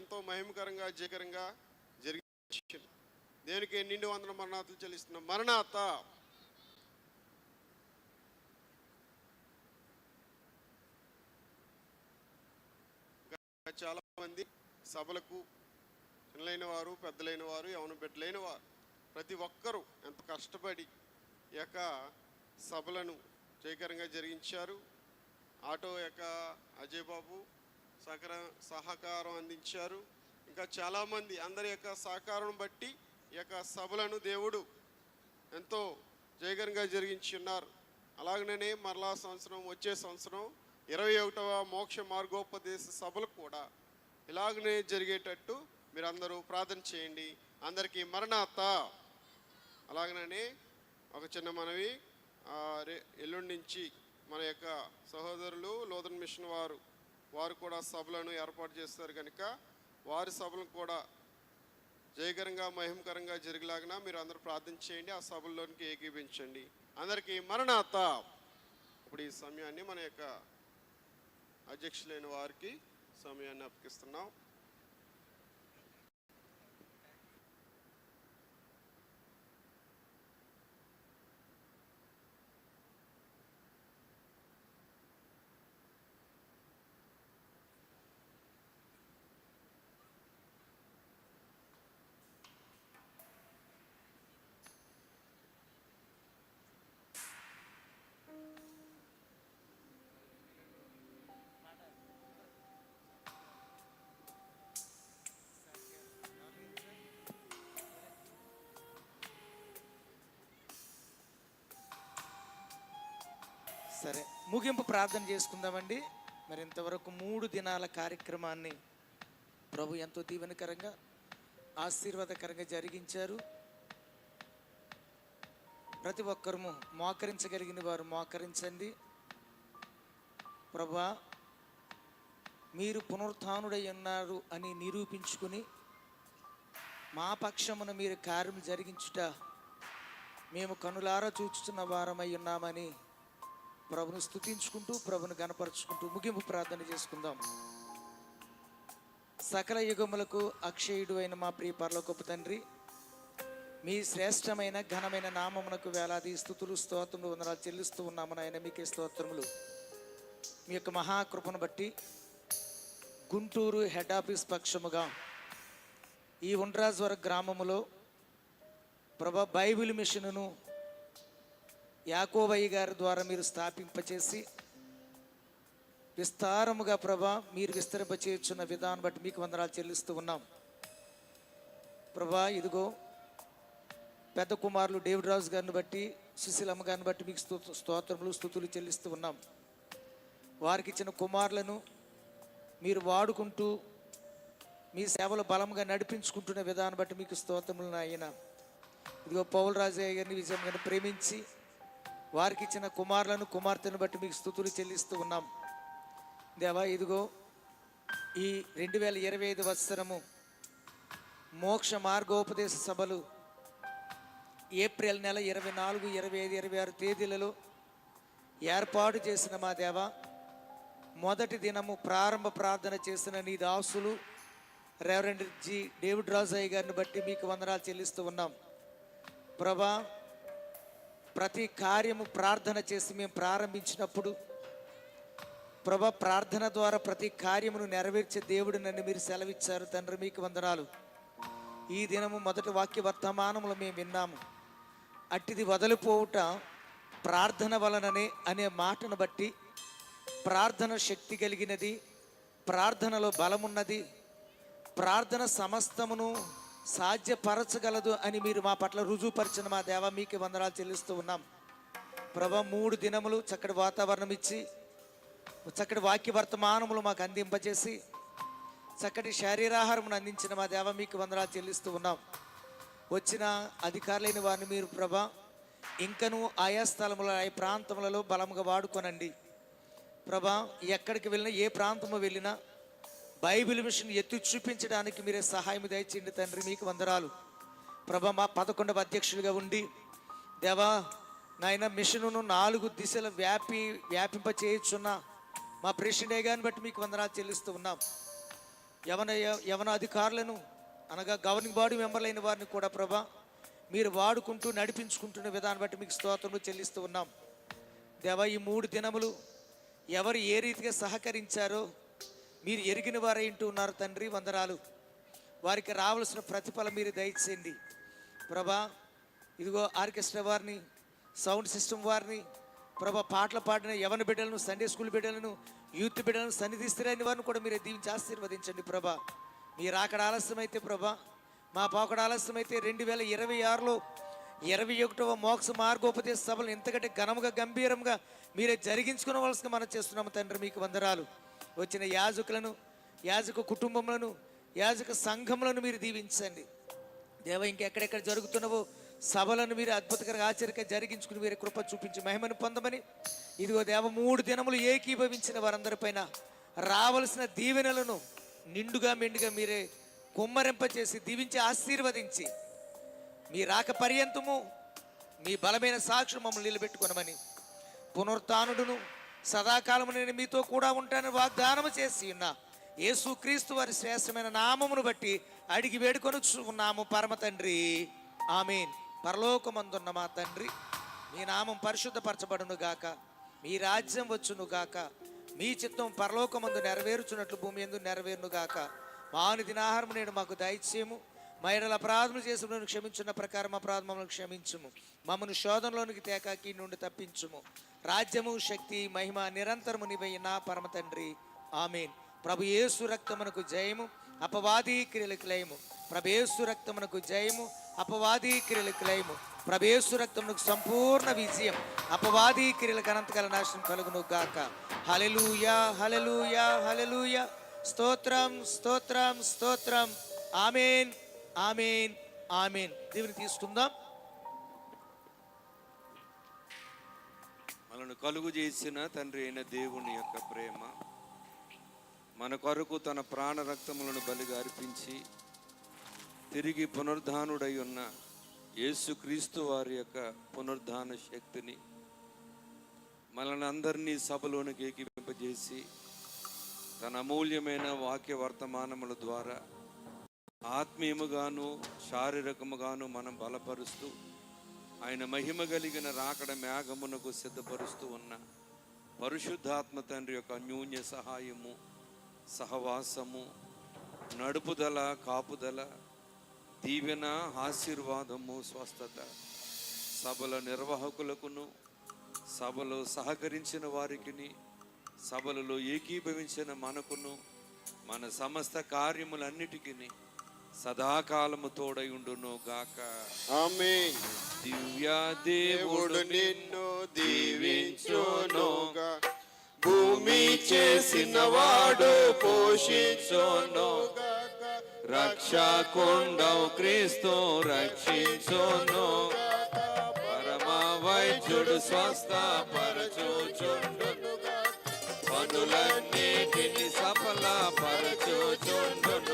ఎంతో మహిమకరంగా జయకరంగా జరిగి దేనికి నిండు వందల మరణాతలు చెల్లిస్తున్న. మరణాత. చాలామంది చాలా మంది సభలకు చిన్నలైన వారు పెద్దలైన వారు యవన బిడ్డలైన వారు ప్రతి ఒక్కరూ ఎంత కష్టపడి యొక్క సభలను జయకరంగా జరిగించారు. ఆటో యొక్క అజయ్ బాబు సహకార సహకారం అందించారు. ఇంకా చాలామంది అందరి యొక్క సహకారం బట్టి ఈ యొక్క సభలను దేవుడు ఎంతో జయకరంగా జరిగించి ఉన్నారు అలాగనే మరలా సంవత్సరం వచ్చే సంవత్సరం ఇరవై ఒకటవ మోక్ష మార్గోపదేశ సభలు కూడా ఇలాగనే జరిగేటట్టు మీరందరూ ప్రార్థన చేయండి. అందరికీ మరణాత. అలాగనే ఒక చిన్న మనవి రే ఎల్లుండి నుంచి మన యొక్క సహోదరులు లోదన్ మిషన్ వారు వారు కూడా సభలను ఏర్పాటు చేస్తారు కనుక వారి సభలను కూడా జయకరంగా మహిమకరంగా జరిగేలాగిన మీరు అందరూ ప్రార్థన చేయండి ఆ సభల్లోనికి ఏకీపించండి అందరికీ మరణాత ఇప్పుడు ఈ సమయాన్ని మన యొక్క అధ్యక్షులైన వారికి సమయాన్ని అప్పగిస్తున్నాం. సరే. ముగింపు ప్రార్థన చేసుకుందామండి. మరి ఇంతవరకు మూడు దినాల కార్యక్రమాన్ని ప్రభు ఎంతో దీవెనకరంగా ఆశీర్వాదకరంగా జరిగించారు. ప్రతి ఒక్కరము మోకరించగలిగిన వారు మోకరించండి. ప్రభా మీరు పునరుత్డై ఉన్నారు అని నిరూపించుకుని మా పక్షమున మీరు కార్యం జరిగించుట మేము కనులారా చూచుతున్న వారమై ఉన్నామని ప్రభును స్థుతించుకుంటూ ప్రభును గనపరుచుకుంటూ ముగింపు ప్రార్థన చేసుకుందాం. సకల యుగములకు అక్షయుడు అయిన మా ప్రియ పరలోకపు తండ్రి మీ శ్రేష్టమైన ఘనమైన నామమునకు వేలాది స్థుతులు స్తోత్రములు వందనాలు చెల్లిస్తూ ఉన్నాము నాయన. మీకే స్తోత్రములు. మీ యొక్క మహాకృపను బట్టి గుంటూరు హెడ్ ఆఫీస్ పక్షముగా ఈ ఉండ్రాజ్వర గ్రామములో ప్రభా బైబిల్ మిషన్ను యాకోబయ్య గారి ద్వారా మీరు స్థాపింపచేసి విస్తారముగా ప్రభా మీరు విస్తరింపచేయుచున్న విధానం బట్టి మీకు వందనాలు చెల్లిస్తూ ఉన్నాం. ప్రభా ఇదిగో పెద్ద కుమారులు డేవిడ్ రాజు గారిని బట్టి సుశీలమ్మ గారిని బట్టి మీకు స్తోత్ర స్తోత్రములు స్థుతులు చెల్లిస్తూ ఉన్నాం. వారికి ఇచ్చిన కుమారులను మీరు వాడుకుంటూ మీ సేవలు బలంగా నడిపించుకుంటున్న విధానం బట్టి మీకు స్తోత్రములు నాయన. ఇదిగో పౌల్ రాజయ్య గారిని విజయం గారిని ప్రేమించి వారికి ఇచ్చిన కుమారులను కుమార్తెను బట్టి మీకు స్థుతులు చెల్లిస్తూ ఉన్నాం. దేవా ఇదిగో ఈ రెండు వేల ఇరవై ఐదు వత్సరము మోక్ష మార్గోపదేశ సభలు ఏప్రిల్ నెల ఇరవై నాలుగు ఇరవై ఐదు ఇరవై ఆరు తేదీలలో ఏర్పాటు చేసిన మా దేవ మొదటి దినము ప్రారంభ ప్రార్థన చేసిన నీ దాసులు రెవరెండ్ జి. డేవిడ్ రాజయ్య గారిని బట్టి మీకు వందనాలు చెల్లిస్తూ ఉన్నాం. ప్రభా ప్రతి కార్యము ప్రార్థన చేసి మేము ప్రారంభించినప్పుడు ప్రభా ప్రార్థన ద్వారా ప్రతి కార్యమును నెరవేర్చే దేవుడు నన్ను మీరు సెలవిచ్చారు. తండ్రి మీకు వందనాలు. ఈ దినము మొదటి వాక్య వర్తమానములు మేము విన్నాము. అట్టిది వదలిపోవుట ప్రార్థన వలననే అనే మాటను బట్టి ప్రార్థన శక్తి కలిగినది ప్రార్థనలో బలమున్నది ప్రార్థన సమస్తమును సాధ్యపరచగలదు అని మీరు మా పట్ల రుజువుపరిచిన మా దేవ మీకు వందనాలు చెల్లిస్తూ ఉన్నాం. ప్రభ మూడు దినములు చక్కటి వాతావరణం ఇచ్చి చక్కటి వాక్య వర్తమానములు మాకు అందింపజేసి చక్కటి శరీరాహారమును అందించిన మా దేవ మీకు వందనాలు చెల్లిస్తూ ఉన్నాం. వచ్చిన అధికారులైన వారిని మీరు ప్రభ ఇంకను ఆయా స్థలములో ఆయా ప్రాంతములలో బలంగా వాడుకోనండి. ప్రభా ఎక్కడికి వెళ్ళినా ఏ ప్రాంతము వెళ్ళినా బైబిల్ మిషన్ ఎత్తి చూపించడానికి మీరే సహాయం దయచేయండి తండ్రి మీకు వందరాలు ప్రభ మా పదకొండవ అధ్యక్షులుగా ఉండి దేవా నాయన మిషన్ను నాలుగు దిశల వ్యాపి వ్యాపింప చేయుచున్న మా ప్రెసిడెంట్ గారిని బట్టి మీకు వందనాలు చెల్లిస్తూ ఉన్నాం. యవన యవన అధికారులను అనగా గవర్నింగ్ బాడీ మెంబర్లైన వారిని కూడా ప్రభా మీరు వాడుకుంటూ నడిపించుకుంటున్న విధానం బట్టి మీకు స్తోత్రము చెల్లిస్తూ ఉన్నాం. దేవ ఈ మూడు దినములు ఎవరు ఏ రీతిగా సహకరించారో మీరు ఎరిగిన వారే ఇంటూ ఉన్నారు తండ్రి వందనాలు. వారికి రావాల్సిన ప్రతిఫలం మీరు దయచేయండి. ప్రభా ఇదిగో ఆర్కెస్ట్రా వారిని సౌండ్ సిస్టమ్ వారిని ప్రభా పాటలు పాడిన యవన బిడ్డలను సండే స్కూల్ బిడ్డలను యూత్ బిడ్డలను సన్నిధిస్తున్న వారిని కూడా మీరు దీవించి ఆశీర్వదించండి ప్రభా. మీరు అక్కడ ఆలస్యమైతే ప్రభా మా పాకడ ఆలస్యమైతే రెండు వేల ఇరవై ఆరులో ఇరవై ఒకటవ మోక్ష మార్గోపదేశ సభలు ఎంతకంటే ఘనముగా గంభీరంగా మీరే జరిగించుకునవలసిన మనం చేస్తున్నాము తండ్రి మీకు వందరాలు వచ్చిన యాజకులను యాజక కుటుంబములను యాజక సంఘములను మీరు దీవించండి. దేవ ఇంకెక్కడెక్కడ జరుగుతున్నవో సభలను మీరు అద్భుతకరంగా ఆచరిక జరిగించుకుని మీరు కృప చూపించి మహిమను పొందమని. ఇదిగో దేవ మూడు దినములు ఏకీభవించిన వారందరిపైన రావలసిన దీవెనలను నిండుగా మెండుగా మీరే కుమ్మరింపచేసి దీవించి ఆశీర్వదించి మీ రాక పర్యంతము మీ బలమైన సాక్షులు మమ్మల్ని నిలబెట్టుకునమని. పునరుత్నుడును సదాకాలము నేను మీతో కూడా ఉంటానని వాగ్దానము చేసి ఉన్నా యేసు క్రీస్తు వారి శ్రేష్టమైన నామమును బట్టి అడిగి వేడుకొని ఉన్నాము పరమ తండ్రి. ఆమెన్. పరలోకమందున్న మా తండ్రి మీ నామం పరిశుద్ధపరచబడును గాక. మీ రాజ్యం వచ్చును గాక. మీ చిత్తం పరలోకమందు నెరవేరుచున్నట్లు భూమి ఎందు నెరవేరును గాక. మాను దినాహారం నేడు మాకు దయచేయము. మైడల అపరాధములు చేసిన క్షమించున్న ప్రకారం అపరాధములను క్షమించుము. మమ్మను శోధనలోనికి తేకాకి నుండి తప్పించుము. రాజ్యము శక్తి మహిమ నిరంతరము నివయ్య పరమ తండ్రి. ఆమెన్. ప్రభు యేసు రక్తమునకు జయము అపవాది క్రియలకు లయము. ప్రభేసు రక్తమునకు జయము అపవాది క్రియలకు లయము. ప్రభేసు రక్తమునకు సంపూర్ణ విజయం అపవాది క్రియలకు అనంతకాల నాశనం కలుగును గాక. హలెలూయా హలెలూయా హలెలూయా స్తోత్రం స్తోత్రం స్తోత్రం. ఆమెన్. ఆమెన్ ఆమెన్. దేవుని తీసుకుందాం. మనను కలుగు చేసిన తండ్రి అయిన దేవుని యొక్క ప్రేమ మన కొరకు తన ప్రాణ రక్తములను బలిగా అర్పించి తిరిగి పునరుద్ధానుడై ఉన్న యేసుక్రీస్తు వారి యొక్క పునరుద్ధాన శక్తిని మనల్ని అందరినీ సభలోనికి ఏకీవింపజేసి తన అమూల్యమైన వాక్య వర్తమానముల ద్వారా ఆత్మీయముగాను శారీరకముగాను మనం బలపరుస్తూ ఆయన మహిమ కలిగిన రాకడ మేఘమునకు సిద్ధపరుస్తూ ఉన్న పరిశుద్ధాత్మ తండ్రి యొక్క అన్యూన్య సహాయము సహవాసము నడుపుదల కాపుదల దీవెన ఆశీర్వాదము స్వస్థత సభల నిర్వాహకులకును సభలో సహకరించిన వారికిని సభలలో ఏకీభవించిన మనకును మన సమస్త కార్యములన్నిటికీ సదాకాలము తోడై ఉండును గాక ఆమేన్. దివ్య దేవుడు నిన్ను దీవించునుగా. భూమి చేసిన వాడు పోషించునుగా రక్షకుండవు క్రీస్తు రక్షించును పరమ వైద్యుడు స్వస్థ పరచుచుండును పనులన్నిటిని సఫల పరచుచుండును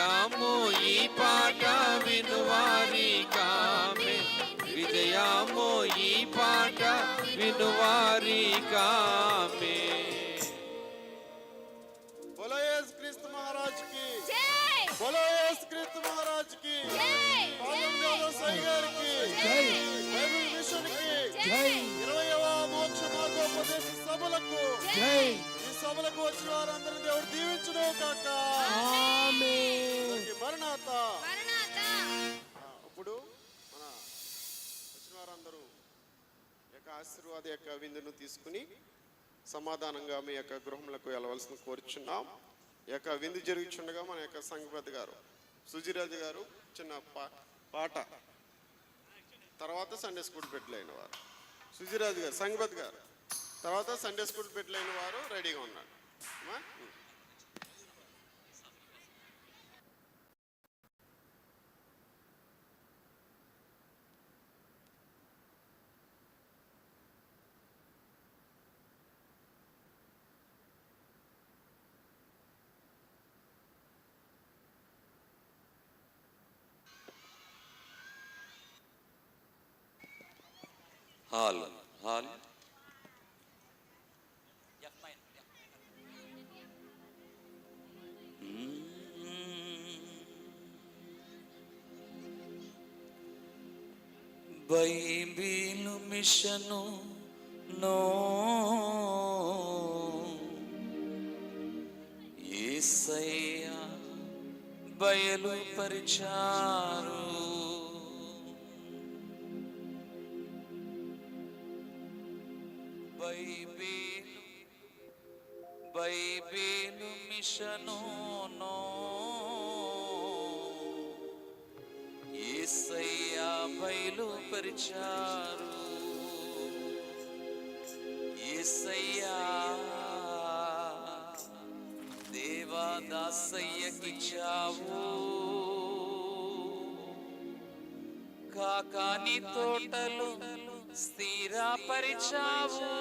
విజయము ఈ పాట వినువారి కామె విజయము ఈ పాట వినువారి కామె బోలో యేసు క్రీస్తు మహారాజ్కి జై! బోలో యేసు క్రీస్తు మహారాజ్కి జై! సాయి గారికి జై! బైబిల్ మిషన్కి జై! ఇరవైవ మోక్ష మార్గోపదేశ సభలకు. జై! ఈ సభలకు వచ్చిన వారందరూ దేవుడు దీవించును కాక యొక్క యొక్క విందును తీసుకుని సమాధానంగా మీ యొక్క గృహములకు వెళ్ళవలసిన కోరుచున్నాం. ఈ యొక్క విందు జరుగుచుండగా మన యొక్క సంగపతి గారు సుజిరాజు గారు చిన్న పా- పాట. తర్వాత సండే స్కూల్ పెట్టలేని వారు. సుజిరాజు గారు సంగపతి గారు. తర్వాత సండే స్కూల్ పెట్టలేని వారు రెడీగా ఉన్నారు. హాల్. హాల్. బైబిలు మిషను నో. ఏసయ్య బయలుపరిచారు. రక్షణను ఏసయ్యా బయలుపరిచారు ఏసయ్యా దేవాదాసయ్యకిచ్చావు కాకాని తోటలు స్థిరపరిచావు.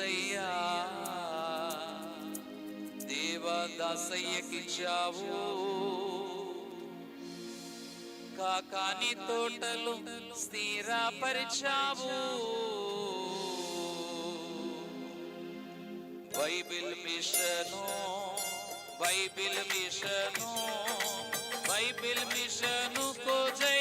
ఏసయ్యా దేవాదాసయ్యకిచ్చావు కాకాని తోటలు స్థిరపరిచావు. Bible mission Bible mission Bible mission కోజై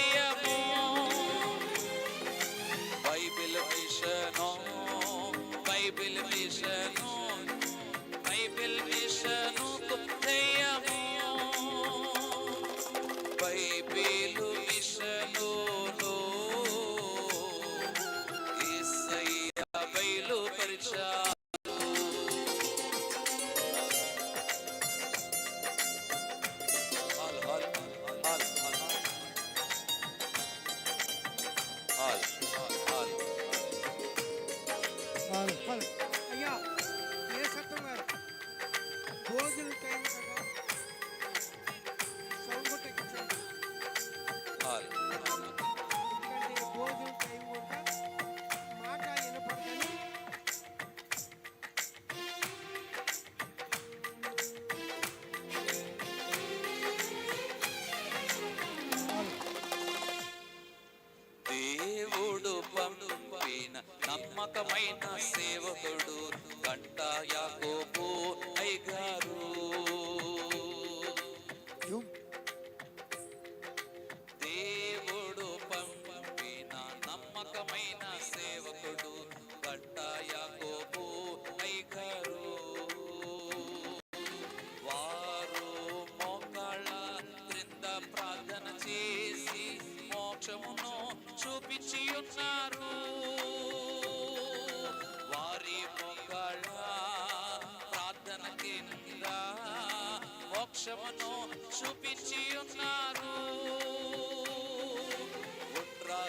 దేశమును చూపించి ఉన్నారు.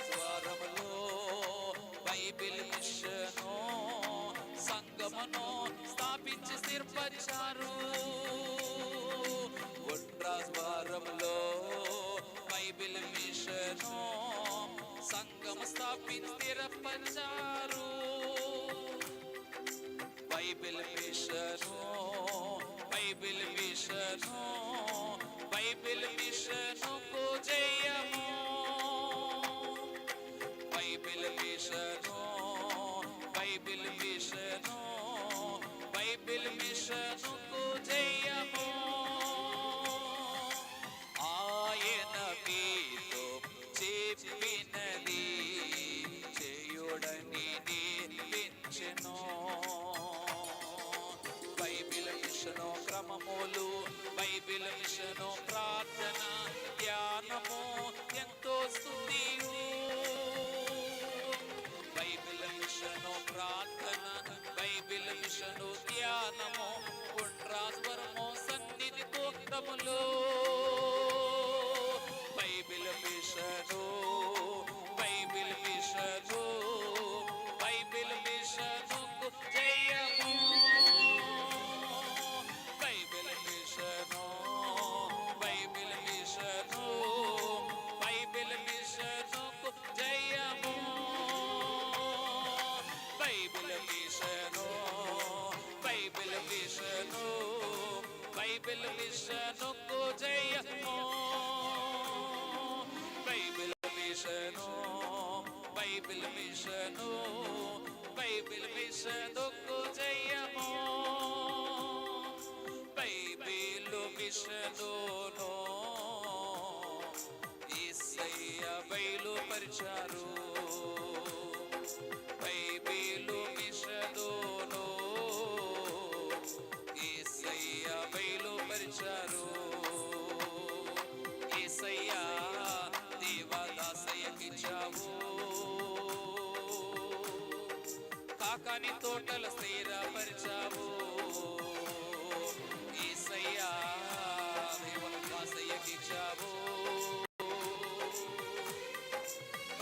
ద్వారములో బైబిల్ మిషను సంగమును స్థాపించి స్థిరపరిచారు. ద్వారములో బైబిల్ మిషను సంగము స్థాపించి స్థిరపరిచారు. Pastor. బయలుపరిచారు బైబిలు మిషనును ఈసయ్య బయలుపరిచారు ఈసయ్య దేవదాసయ్యకిచ్చావు. కాకాని తోటల స్థిరపరిచావు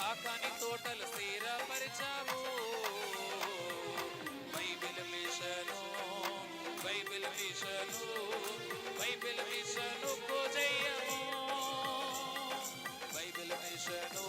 కాకాని తోటలు స్థిరపరిచావు. Bible mission Bible mission Bible mission పూజయ్యము Bible machine